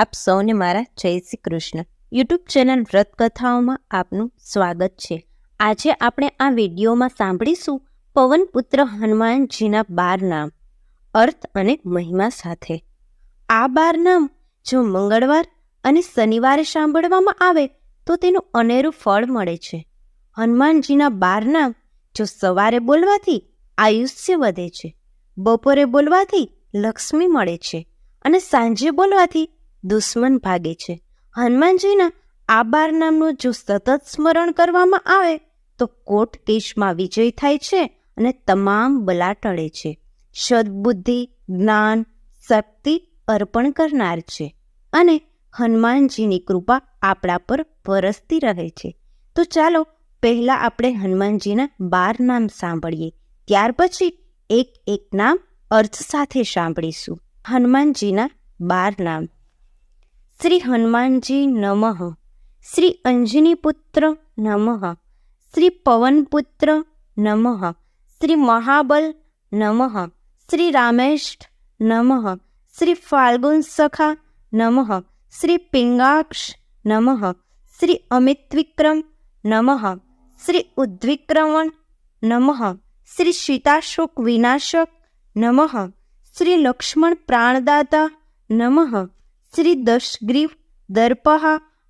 આપ સૌને મારા જય શ્રી કૃષ્ણ. યુટ્યુબ ચેનલ વ્રતકથાઓમાં આપનું સ્વાગત છે. આજે આપણે આ વિડીયોમાં સાંભળીશું પવનપુત્ર હનુમાનજીના બાર નામ, અર્થ અને મહિમા સાથે. આ બાર નામ જો મંગળવાર અને શનિવારે સાંભળવામાં આવે તો તેનું અનેરું ફળ મળે છે. હનુમાનજીના બાર નામ જો સવારે બોલવાથી આયુષ્ય વધે છે, બપોરે બોલવાથી લક્ષ્મી મળે છે અને સાંજે બોલવાથી દુશ્મન ભાગે છે. હનુમાનજીના આ બાર નામનું જો સતત સ્મરણ કરવામાં આવે, તો કોટ દેશમાં વિજય થાય છે અને તમામ બલા ટળે છે. સદબુદ્ધિ, જ્ઞાન, શક્તિ અર્પણ કરનાર છે અને હનુમાનજીની કૃપા આપણા પર વરસતી રહે છે. તો ચાલો પહેલાં આપણે હનુમાનજીના બાર નામ સાંભળીએ. ત્યાર પછી એક એક નામ અર્થ સાથે સાંભળીશું. હનુમાનજીના બાર નામ. શ્રી હનુમાનજી નમઃ શ્રી અંજની પુત્ર નમઃ શ્રી પવનપુત્ર નમઃ શ્રી મહાબલ નમઃ શ્રી રામેષ્ઠ નમઃ શ્રી ફાલ્ગુન સખા નમઃ શ્રી પિંગાક્ષ નમઃ શ્રી અમિતવિક્રમ નમઃ શ્રી ઉદ્વિક્રમણ નમઃ શ્રી સીતાશોક વિનાશક નમઃ શ્રી લક્ષ્મણ પ્રાણદાતા નમઃ શ્રી દશગ્રીવ દર્પહ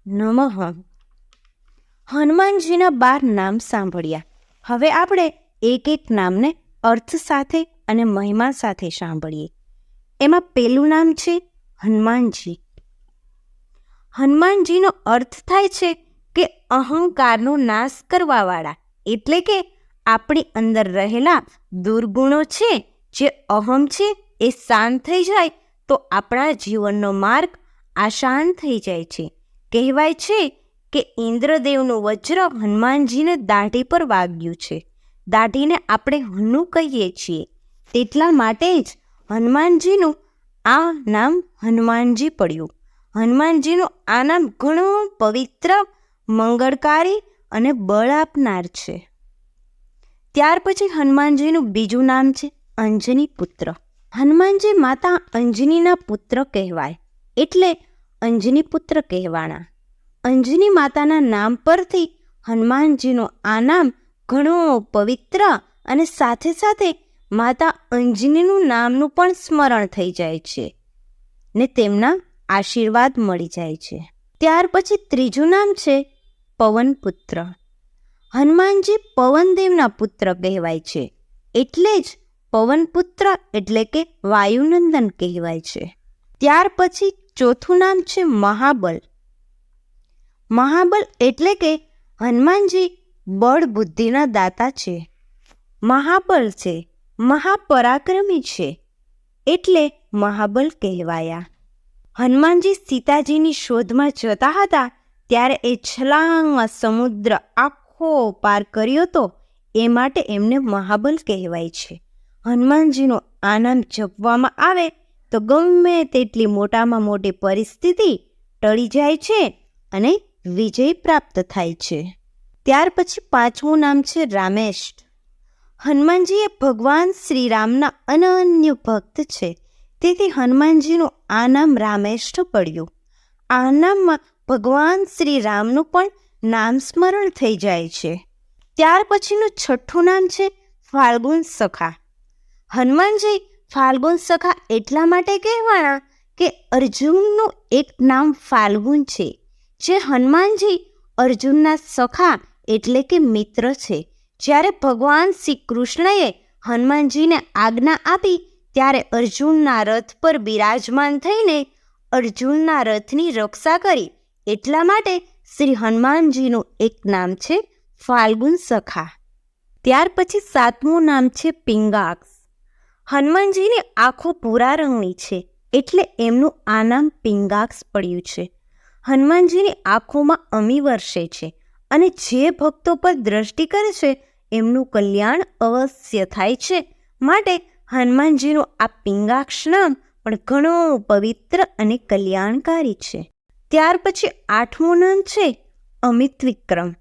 નમઃ. હનુમાનજીના બાર નામ સાંભળ્યા. હવે આપણે એક એક નામને અર્થ સાથે અને મહિમા સાથે સાંભળીએ. એમાં પેલું નામ છે હનુમાનજી. હનુમાનજીનો અર્થ થાય છે કે અહંકારનો નાશ કરવાવાળા, એટલે કે આપણી અંદર રહેલા દુર્ગુણો છે, જે અહમ છે, એ શાંત થઈ જાય તો આપણા જીવનનો માર્ગ આસાન થઈ જાય છે. કહેવાય છે કે ઇન્દ્રદેવનું વજ્ર હનુમાનજીને દાઢી પર વાગ્યું છે. દાઢીને આપણે હનુ કહીએ છીએ. તેટલા માટે જ હનુમાનજીનું આ નામ હનુમાનજી પડ્યું. હનુમાનજીનું આ નામ ઘણું પવિત્ર, મંગળકારી અને બળ આપનાર છે. ત્યાર પછી હનુમાનજીનું બીજું નામ છે અંજની પુત્ર હનુમાનજી માતા અંજનીના પુત્ર કહેવાય. એટલે અંજની પુત્ર કહેવાના અંજની માતાના નામ પરથી હનુમાનજીનું આ નામ ઘણું પવિત્ર અને સાથે સાથે માતા અંજનીનું નામનું પણ સ્મરણ થઈ જાય છે ને તેમના આશીર્વાદ મળી જાય છે. ત્યાર પછી ત્રીજું નામ છે પવનપુત્ર. હનુમાનજી પવનદેવના પુત્ર કહેવાય છે. એટલે જ પવનપુત્ર એટલે કે વાયુનંદન કહેવાય છે. ત્યાર પછી ચોથું નામ છે મહાબલ. મહાબલ એટલે કે હનુમાનજી બળ બુદ્ધિના દાતા છે. મહાબળ છે, મહાપરાક્રમી છે, એટલે મહાબલ કહેવાયા. હનુમાનજી સીતાજીની શોધમાં જતા હતા, ત્યારે એ છલાંગમાં સમુદ્ર આખો પાર કર્યો તો એ માટે એમને મહાબલ કહેવાય છે. હનુમાનજીનો આનંદ જપવામાં આવે તો ગમે તેટલી મોટામાં મોટી પરિસ્થિતિ ટળી જાય છે અને વિજય પ્રાપ્ત થાય છે. ત્યાર પછી પાંચમું નામ છે રામેશ. હનુમાનજી એ ભગવાન શ્રીરામના અનન્ય ભક્ત છે. તેથી હનુમાનજીનું આ નામ રામેષ્ઠ પડ્યું. આ નામમાં ભગવાન શ્રી રામનું પણ નામ સ્મરણ થઈ જાય છે. ત્યાર પછીનું છઠ્ઠું નામ છે ફાલ્ગુન સખા. હનુમાનજી ફાલ્ગુન સખા એટલા માટે કહેવાના કે અર્જુનનું એક નામ ફાલ્ગુન છે, જે હનુમાનજી અર્જુનના સખા એટલે કે મિત્ર છે. જ્યારે ભગવાન શ્રી કૃષ્ણએ હનુમાનજીને આજ્ઞા આપી, ત્યારે અર્જુનના રથ પર બિરાજમાન થઈને અર્જુનના રથની રક્ષા કરી. એટલા માટે શ્રી હનુમાનજીનું એક નામ છે ફાલ્ગુન સખા. ત્યાર પછી સાતમું નામ છે પિંગાક્ષ. હનુમાનજીની આંખો ભૂરા રંગની છે એટલે એમનું આ નામ પિંગાક્ષ પડ્યું છે. હનુમાનજીની આંખોમાં અમી વર્ષે છે અને જે ભક્તો પર દ્રષ્ટિ કરે છે, એમનું કલ્યાણ અવશ્ય થાય છે. માટે હનુમાનજીનું આ પિંગાક્ષ નામ પણ ઘણું પવિત્ર અને કલ્યાણકારી છે. ત્યાર પછી આઠમું નામ છે અમિત વિક્રમ.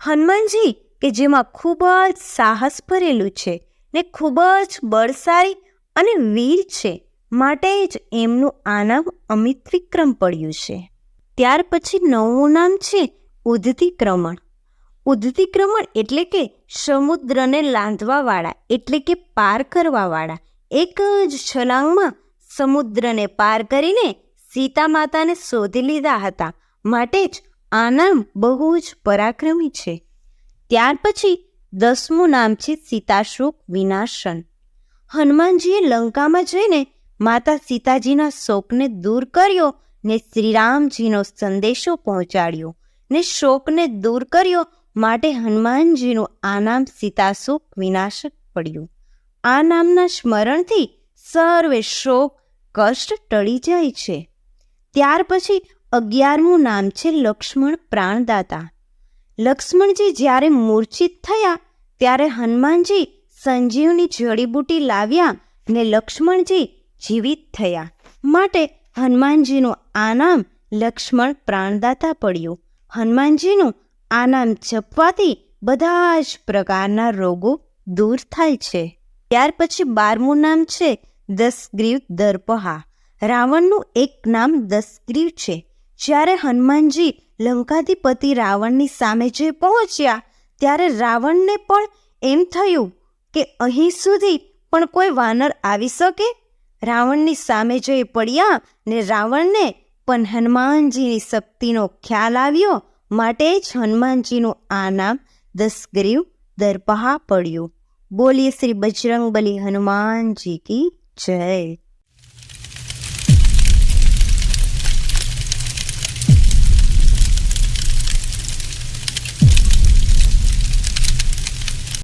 હનુમાનજી કે જેમાં ખૂબ જ સાહસ ભરેલું છે ને ખૂબ જ બળશાળી અને વીર છે. માટે જ એમનું આ નામ અમિત વિક્રમ પડ્યું છે. ત્યાર પછી નવમું નામ છે ઉદ્ધિક્રમણ ઉદ્ધિક્રમણ એટલે કે સમુદ્રને લાંધવાવાળા, એટલે કે પાર કરવાવાળા. એક જ છલાંગમાં સમુદ્રને પાર કરીને સીતા માતાને શોધી લીધા હતા. માટે જ આ નામ બહુ જ પરાક્રમી છે. ત્યાર પછી દસમું નામ છે સીતાશુક વિનાશન. હનુમાનજીએ લંકામાં જઈને માતા સીતાજીના શોકને દૂર કર્યો ને શ્રીરામજીનો સંદેશો પહોંચાડ્યો ને શોકને દૂર કર્યો માટે હનુમાનજીનું આ નામ સીતાશુક વિનાશક પડ્યું. આ નામના સ્મરણથી સર્વે શોક, કષ્ટ ટળી જાય છે. ત્યાર પછી અગિયારમું નામ છે લક્ષ્મણ પ્રાણદાતા. લક્ષ્મણજી જ્યારે મૂર્છિત થયા ત્યારે હનુમાનજી સંજીવની જડીબુટી લાવ્યા ને લક્ષ્મણજી જીવિત થયા. માટે હનુમાનજીનું આ નામ લક્ષ્મણ પ્રાણદાતા પડ્યું. હનુમાનજીનું આ નામ જપવાથી બધા જ પ્રકારના રોગો દૂર થાય છે. ત્યાર પછી બારમું નામ છે દસગ્રીવ દર્પહા. રાવણનું એક નામ દસગ્રીવ છે. જ્યારે હનુમાનજી લંકાધિપતિ રાવણની સામે જે પહોંચ્યા ત્યારે રાવણને પણ એમ થયું કે અહીં સુધી પણ કોઈ વાનર આવી શકે? રાવણની સામે જઈ પડ્યા ને રાવણને પણ હનુમાનજીની શક્તિનો ખ્યાલ આવ્યો. માટે જ હનુમાનજીનું આ નામ દસગ્રીવ દરપહા પડ્યું. બોલીએ શ્રી બજરંગ બલી હનુમાનજી કી જય.